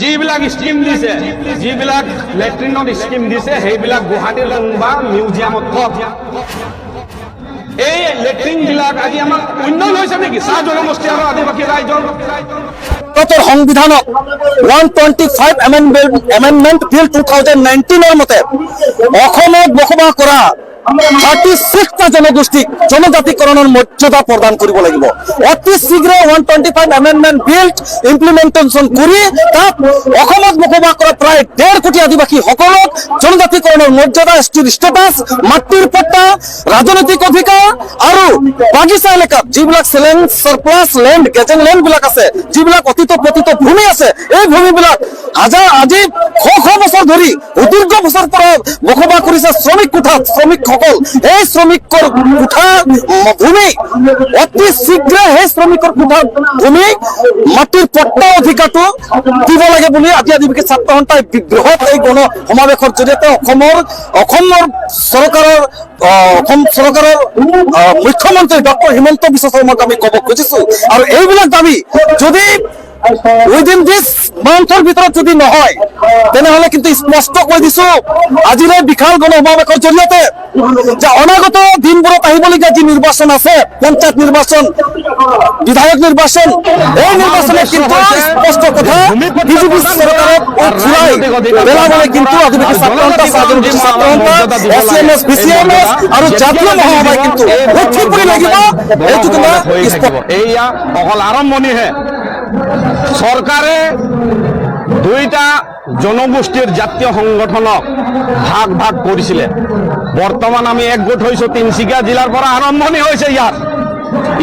যিবিলাক স্কিম দিছে, যিবিলাক লেট্ৰিনত স্কিম দিছে, সেইবিলাক গুৱাহাটীৰ কোনোবা মিউজিয়ামত থওক। এই লেট্ৰিন বিলাক আজি আমাৰ উন্নয়ন হৈছে নেকি? চাহ জনগোষ্ঠী আৰু আদিবাসী ৰাইজৰ। ভাৰতৰ সংবিধানক one twenty five amendment bill two thousand নাইনটিনৰ মতে অসমত বসবাস কৰা থাৰ্টি ছিক্সটা জনগোষ্ঠীক জনজাতিকৰণৰ মৰ্যাদা প্ৰদান কৰিব লাগিব। অতি শীঘ্ৰে one twenty five amendment bill implementation কৰি তাত অসমত বসবাস কৰা প্ৰায় ডেৰ কোটি আদিবাসীসকলক জনজাতিকৰণৰ মৰ্যাদা ষ্টিৰ ষ্টেটাছ মাটিৰ পট্টা, ৰাজনৈতিক অধিকাৰ আৰু বাগিচা এলেকাত যিবিলাক চেলেঞ্জ চাৰপ্লাছ লেণ্ড গেজেং লেণ্ড বিলাক আছে, যিবিলাক অতীত পতিত ভূমি আছে, এই ভূমিবিলাক হাজাৰ আজি শ শ বছৰ ধৰি সুদীৰ্ঘ বছৰ পৰা বসবাস কৰিছে শ্ৰমিক কোঠাত শ্ৰমিকসকল এই শ্ৰমিকৰ কোঠা ভূমি, অতি শীঘ্ৰে সেই শ্ৰমিকৰ কোঠা ভূমি মাটিৰ পট্টা অধিকাৰটো দিব লাগে বুলি আজি আদিবাসী ছাত্ৰ সন্থাই বৃহৎ এই গণ সমাৱেশৰ জৰিয়তে অসমৰ অসমৰ চৰকাৰৰ অসম চৰকাৰৰ মুখ্যমন্ত্ৰী ডক্টৰ হিমন্ত বিশ্ব শৰ্মাক আমি ক'ব খুজিছো। আৰু এইবিলাক দাবি যদি উইদিন দিছ মান্থৰ ভিতৰত যদি নহয়, তেনেহলে কিন্তু স্পষ্ট কৈ দিছো আজিৰ বিশাল গণ সমাৱেশৰ জৰিয়তে যে অনাগত দিনবোৰত আহিবলগীয়া যি নিৰ্বাচন আছে, পঞ্চায়ত নিৰ্বাচন, বিধায়ক নিৰ্বাচন, এই নিৰ্বাচনে কিন্তু স্পষ্ট কথা, বিজেপি চৰকাৰক ঘূৰাই পেলাবলৈ কিন্তু আদিবাসী ছাত্ৰ সন্থা চাহ জনগোষ্ঠী ছাত্ৰ সন্থা S C M S B C M S আৰু জাতীয় মহাসভাই কিন্তু লক্ষ্য কৰি লাগিব, এইটো তোমাৰ এয়া অকল আৰম্ভণিহে। চৰকাৰে দুইটা জনগোষ্ঠীৰ জাতীয় সংগঠনক ভাগ ভাগ কৰিছিলে বৰ্তমান আমি একগোট হৈছো তিনিচুকীয়া জিলাৰ পৰা আৰম্ভণি হৈছে ইয়াৰ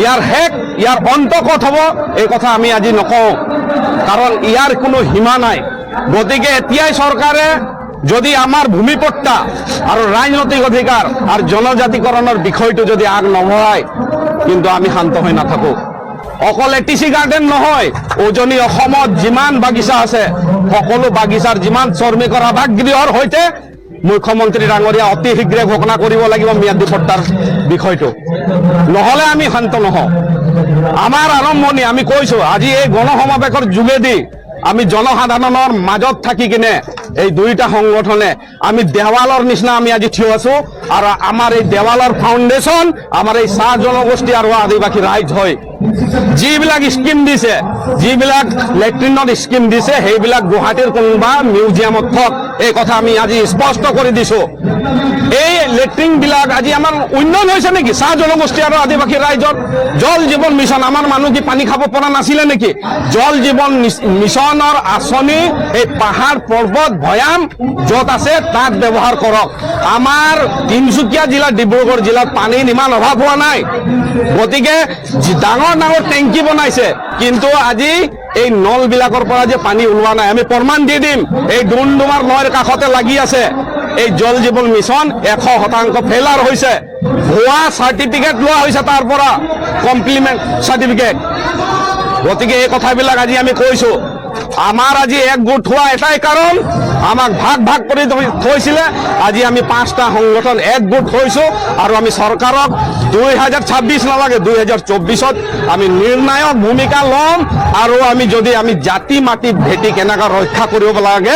ইয়াৰ শেষ ইয়াৰ অন্ত ক'ত হ'ব, এই কথা আমি আজি নকওঁ। কাৰণ ইয়াৰ কোনো সীমা নাই। গতিকে এতিয়াই চৰকাৰে যদি আমাৰ ভূমিপট্টা আৰু ৰাজনৈতিক অধিকাৰ আৰু জনজাতিকৰণৰ বিষয়টো যদি আগ নবঢ়ায়, কিন্তু আমি শান্ত হৈ নাথাকোঁ। অকল এ টি গাৰ্ডেন নহয়। উজনি অসমত যিমান বাগিচা আছে, সকলো বাগিচাৰ যিমান শ্ৰমিকৰ আৱাসগৃহৰ সৈতে মুখ্যমন্ত্ৰী ডাঙৰীয়া অতি শীঘ্ৰে ঘোষণা কৰিব লাগিব ম্যাদী পট্টাৰ বিষয়টো। নহ'লে আমি শান্ত নহওঁ। আমাৰ আৰম্ভণি, আমি কৈছো, আজি এই গণসমাৱেশৰ যোগেদি আমি জনসাধাৰণৰ মাজত থাকি কিনে এই দুইটা সংগঠনে আমি দেৱালৰ নিচিনা আমি আজি থিয় আছো। আৰু আমাৰ এই দেৱালৰ ফাউণ্ডেশ্যন আমাৰ এই চাহ জনগোষ্ঠী আৰু আদিবাসী ৰাইজ হয়। যিবিলাক স্কিম দিছে, যিবিলাক লেট্ৰিনত স্কিম দিছে, সেইবিলাক গুৱাহাটীৰ কোনোবা মিউজিয়ামত থওক। এই কথা আমি আজি স্পষ্ট কৰি দিছো। এই লেট্ৰিন বিলাক আজি আমাৰ উন্নয়ন হৈছে নেকি? চাহ জনগোষ্ঠী আৰু আদিবাসী ৰাইজৰ জল জীৱন মিছন। আমাৰ মানুহ কি পানী খাব পৰা নাছিলে নেকি? জল জীৱন মিছ- মিছনৰ আঁচনি এই পাহাৰ পৰ্বত ভৈয়াম, য'ত আছে তাত ব্যৱহাৰ কৰক। আমাৰ তিনিচুকীয়া জিলা ডিব্ৰুগড় জিলাত পানীৰ ইমান অভাৱ হোৱা নাই। গতিকে ডাঙৰ ডাঙৰ টেংকি বনাইছে, কিন্তু আজি এই নল বিলাকৰ পৰা যে পানী ওলোৱা নাই, আমি প্ৰমাণ দি দিম। এই ডুমডুমাৰ নৈৰ কাষতে লাগি আছে। এই জল জীৱন মিছন এশ শতাংশ ফেইলাৰ হৈছে। ভুৱা চাৰ্টিফিকেট লোৱা হৈছে তাৰ পৰা। Complement certificate. গতিকে এই কথাবিলাক আজি আমি কৈছো। আমাৰ আজি একগোট হোৱা এটাই কাৰণ। আমাক ভাগ ভাগ কৰি থৈ- থৈছিলে আজি আমি পাঁচটা সংগঠন একগোট হৈছো আৰু আমি চৰকাৰক দুই হাজাৰ ছাব্বিছ নালাগে, দুই হাজাৰ চৌব্বিছত আমি নিৰ্ণায়ক ভূমিকা ল'ম আৰু আমি যদি আমি জাতি মাটি ভেটি কেনেকৈ ৰক্ষা কৰিব লাগে